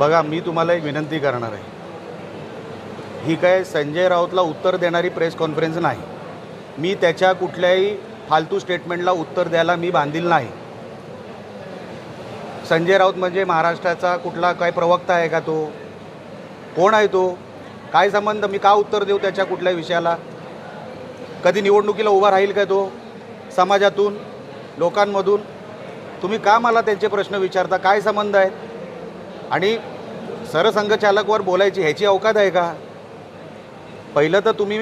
बघा मी तुम्हाला एक विनंती करणार आहे. ही काय संजय राऊतला उत्तर देणारी प्रेस कॉन्फरन्स नाही. मी त्याच्या कुठल्याही फालतू स्टेटमेंटला उत्तर द्यायला मी बांधील नाही. संजय राऊत म्हणजे महाराष्ट्राचा कुठला काय प्रवक्ता आहे का तो? कोण आहे तो? काय संबंध? मी का उत्तर देऊ त्याच्या कुठल्या विषयाला? कधी निवडणुकीला उभा राहील का तो? समाजातून लोकांमधून? तुम्ही का मला त्यांचे प्रश्न विचारता? काय संबंध आहेत? आणि सरसंघचालकवर बोलायची ह्याची अवकात आहे का? पहिलं तर तुम्ही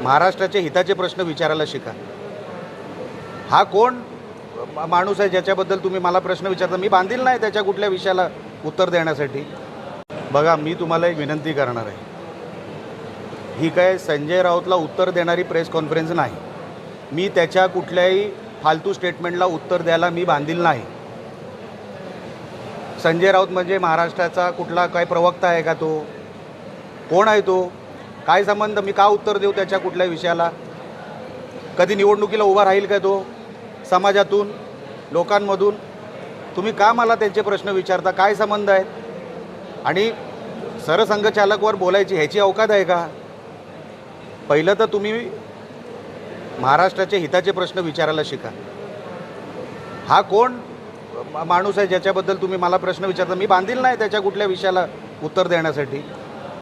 महाराष्ट्राचे हिताचे प्रश्न विचारायला शिका. हा कोण माणूस आहे ज्याच्याबद्दल तुम्ही मला प्रश्न विचारता? मी बांधील नाही त्याच्या कुठल्या विषयाला उत्तर देण्यासाठी. बघा मी तुम्हाला एक विनंती करणार आहे. ही काय संजय राऊतला उत्तर देणारी प्रेस कॉन्फरन्स नाही. मी त्याच्या कुठल्याही फालतू स्टेटमेंटला उत्तर द्यायला मी बांधील नाही. संजय राऊत म्हणजे महाराष्ट्राचा कुठला काय प्रवक्ता आहे का तो? कोण आहे तो? काय संबंध? मी का उत्तर देऊ त्याच्या कुठल्या विषयाला? कधी निवडणुकीला उभा राहील का तो? समाजातून लोकांमधून? तुम्ही का मला त्यांचे प्रश्न विचारता? काय संबंध आहेत? आणि सरसंघचालकवर बोलायची ह्याची अवकाद आहे का? पहिलं तर तुम्ही महाराष्ट्राच्या हिताचे प्रश्न विचारायला शिका. हा कोण? माणूस आहे ज्याच्याबद्दल तुम्ही मला प्रश्न विचारता. मी बांधील नाही त्याच्या कुठल्या विषयाला उत्तर देण्यासाठी.